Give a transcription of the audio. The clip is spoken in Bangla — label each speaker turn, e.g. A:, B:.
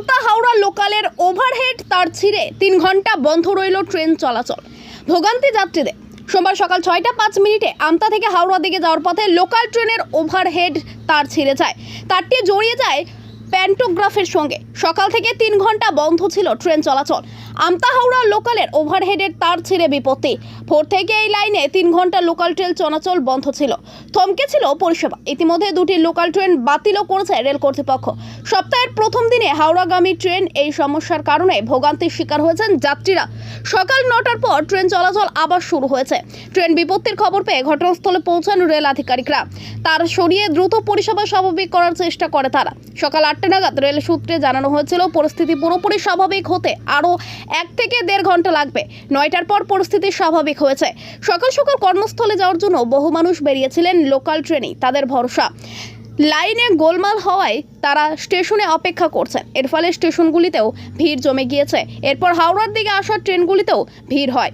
A: আমতা হাওড়া লোকালের ওভারহেড তার ছিঁড়ে তিন ঘণ্টা বন্ধ রইল ট্রেন চলাচল। ভোগান্তি যাত্রীদের, সোমবার সকাল ছয়টা পাঁচ মিনিটে আমতা থেকে হাওড়া দিকে যাওয়ার পথে লোকাল ট্রেনের ওভারহেড তার ছিঁড়ে যায়। তারটি জড়িয়ে যায় প্যান্টোগ্রাফের সঙ্গে। সকাল থেকে তিন ঘণ্টা বন্ধ ছিল ট্রেন চলাচল। আমতা হাওড়া লোকালের ওভারহেডের তার ছিঁড়ে বিপত্তি। ভোর থেকে এই লাইনে তিন ঘণ্টা লোকাল ট্রেন চলাচল বন্ধ ছিল। থমকে ছিল পরিষেবা। ইতিমধ্যে দুটি লোকাল ট্রেন বাতিলও করেছে রেল কর্তৃপক্ষ। সপ্তাহের প্রথম দিনে হাওড়াগামী ট্রেন এই সমস্যার কারণে ভোগান্তির শিকার হয়েছেন যাত্রীরা। সকাল নটার পর ট্রেন চলাচল আবার শুরু হয়েছে। ট্রেন বিপত্তির খবর পেয়ে ঘটনাস্থলে পৌঁছান রেল আধিকারিকরা। তার সরিয়ে দ্রুত পরিষেবা স্বাভাবিক করার চেষ্টা করে তারা। সকাল আটটা নাগাদ রেল সূত্রে জানানো হয়েছিল, পরিস্থিতি পুরোপুরি স্বাভাবিক হতে আরও এক থেকে দেড় ঘণ্টা লাগবে। নয়টার পর পরিস্থিতি স্বাভাবিক হয়েছে। সকাল সকাল কর্মস্থলে যাওয়ার জন্য বহু মানুষ বেরিয়েছিলেন লোকাল ট্রেনে তাদের ভরসা। লাইনে গোলমাল হওয়ায় তারা স্টেশনে অপেক্ষা করছেন। এর ফলে স্টেশনগুলিতেও ভিড় জমে গিয়েছে। এরপর হাওড়ার দিকে আসা ট্রেনগুলিতেও ভিড় হয়।